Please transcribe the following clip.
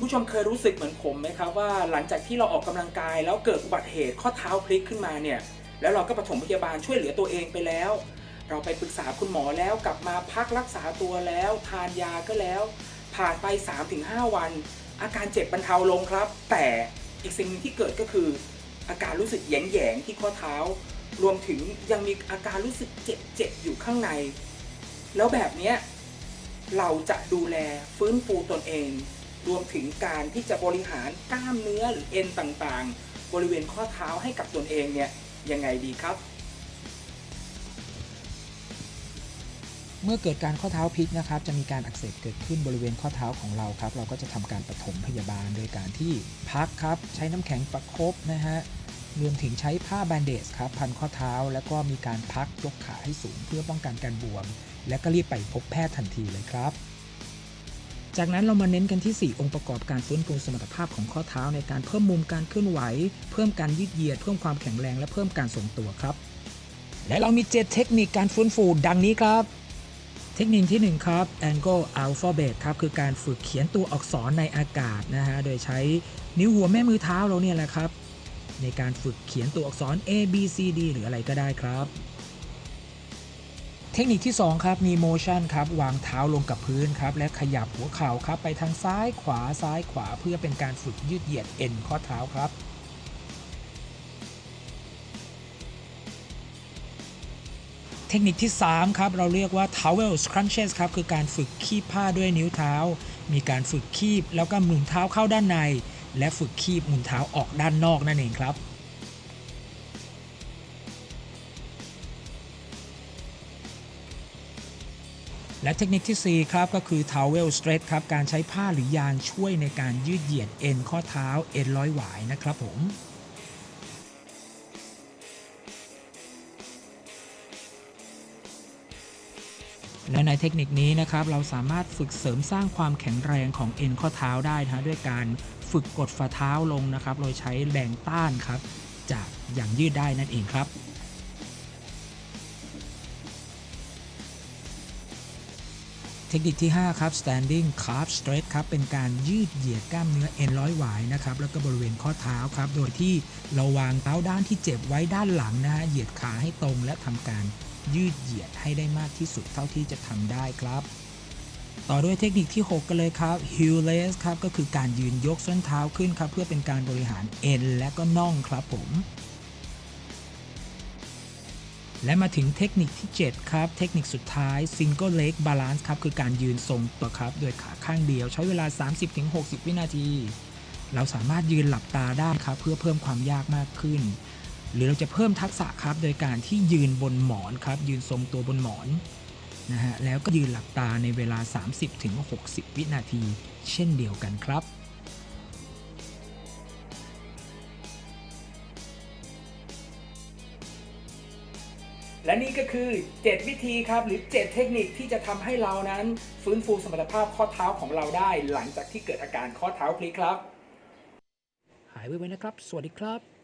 คุณผู้ชมเคยรู้สึกเหมือนผมไหมครับว่าหลังจากที่เราออกกำลังกาย แล้วเกิดอุบัติเหตุข้อเท้าพลิกขึ้นมาเนี่ยแล้วเราก็ปฐมพยาบาลช่วยเหลือตัวเองไปแล้ว เราไปปรึกษาคุณหมอแล้วกลับมาพักรักษาตัวแล้ว ทานยาก็แล้ว ผ่านไป 3-5 วัน อาการเจ็บบรรเทาลงครับ แต่อีกสิ่งนึงที่เกิดก็คือ อาการรู้สึกแยงๆที่ข้อเท้า รวมถึงยังมีอาการรู้สึกเจ็บๆอยู่ข้างใน แล้วแบบนี้เราจะดูแลฟื้นฟูตนเอง รวมถึงการที่จะบริหารกล้ามเนื้อหรือเอ็นต่างๆ บริเวณข้อเท้าให้กับตนเองเนี่ยยังไงดีครับ เมื่อเกิดการข้อเท้าพลิกนะครับ จะมีการอักเสบเกิดขึ้นบริเวณข้อเท้าของเราครับ เราก็จะทำการปฐมพยาบาลโดยการที่พักครับ ใช้น้ำแข็งประคบนะฮะรวมถึงใช้ผ้าแบนเดสครับพันข้อเท้า แล้วก็มีการพักยกขาให้สูงเพื่อป้องกันการบวม และก็รีบไปพบแพทย์ทันทีเลยครับ จากนั้นเรามาเน้นกันที่ 4 องค์ประกอบการฟื้นฟูสมรรถภาพของข้อเท้าในการเพิ่มมุมการเคลื่อนไหว เพิ่มการยืดเหยียด เพิ่มความแข็งแรงและเพิ่มการทรงตัวครับ และเรามี 7 เทคนิคการฟื้นฟูดังนี้ครับ เทคนิคที่ 1 ครับ Angle Alphabet ครับคือการฝึกเขียนตัวอักษรในอากาศนะฮะโดยใช้นิ้วหัวแม่มือเท้าเราเนี่ยแหละครับ ในการฝึกเขียนตัวอักษร A B C D หรืออะไรก็ได้ครับ เทคนิคที่ 2 ครับมี motion ครับวางเท้าลงกับพื้นครับและขยับหัวเข่าครับไปทางซ้ายขวาซ้ายขวาเพื่อเป็นการฝึกยืดเหยียดเอ็นข้อเท้าครับเทคนิคที่ 3 ครับ เราเรียกว่า towel crunches ครับ คือการฝึกคีบผ้าด้วยนิ้วเท้า มีการฝึกคีบแล้วก็หมุนเท้าเข้าด้านใน และฝึกคีบหมุนเท้าออกด้านนอกนั่นเองครับ และเทคนิคทีสี่ 4 ครับ ก็คือ towel stretch ครับ การใช้ผ้าหรือยางช่วยในการยืดเหยียดเอ็นข้อเท้าเอ็นร้อยหวายนะครับผมและในเทคนิคนี้นะครับเราสามารถฝึกเสริมสร้างความแข็งแรงของเอ็นข้อเท้าได้นะด้วยการฝึกกดฝ่าเท้าลงนะครับ โดยใช้แรงต้านครับ จากอย่างยืดได้นั่นเองครับ เทคนิคที่ 5 ครับ standing calf stretch ครับ เป็นการยืดเหยียดกล้ามเนื้อเอ็นร้อยหวายนะครับ แล้วก็บริเวณข้อเท้าครับ โดยที่เราวางเท้าด้านที่เจ็บไว้ด้านหลังนะฮะ เหยียดขาให้ตรงและทำการยืดเหยียดให้ได้มากที่สุดเท่าที่จะทำได้ครับ ต่อด้วยเทคนิคที่ 6 กันเลยครับ heel raise ครับ ก็คือการยืนยกส้นเท้าขึ้นครับ เพื่อเป็นการบริหารเอ็นและก็น่องครับผม และมาถึงเทคนิคที่ 7 ครับ เทคนิคสุดท้าย single leg balance ครับ คือการยืนทรงตัวครับ โดยขาข้างเดียว ใช้เวลา 30-60 วินาที เราสามารถยืนหลับตาได้ครับ เพื่อเพิ่มความยากมากขึ้น หรือเราจะเพิ่มทักษะครับ โดยการที่ยืนบนหมอนครับ ยืนทรงตัวบนหมอนนะฮะแล้วก็ยืนหลับตาในเวลา 30-60 วินาที เช่นเดียวกันครับ และนี่ก็คือ 7 วิธีครับ หรือ 7 เทคนิคที่จะทำให้เรานั้น ฟื้นฟูสมรรถภาพข้อเท้าของเราได้ หลังจากที่เกิดอาการข้อเท้าพลิกครับ หายไวๆนะครับ สวัสดีครับ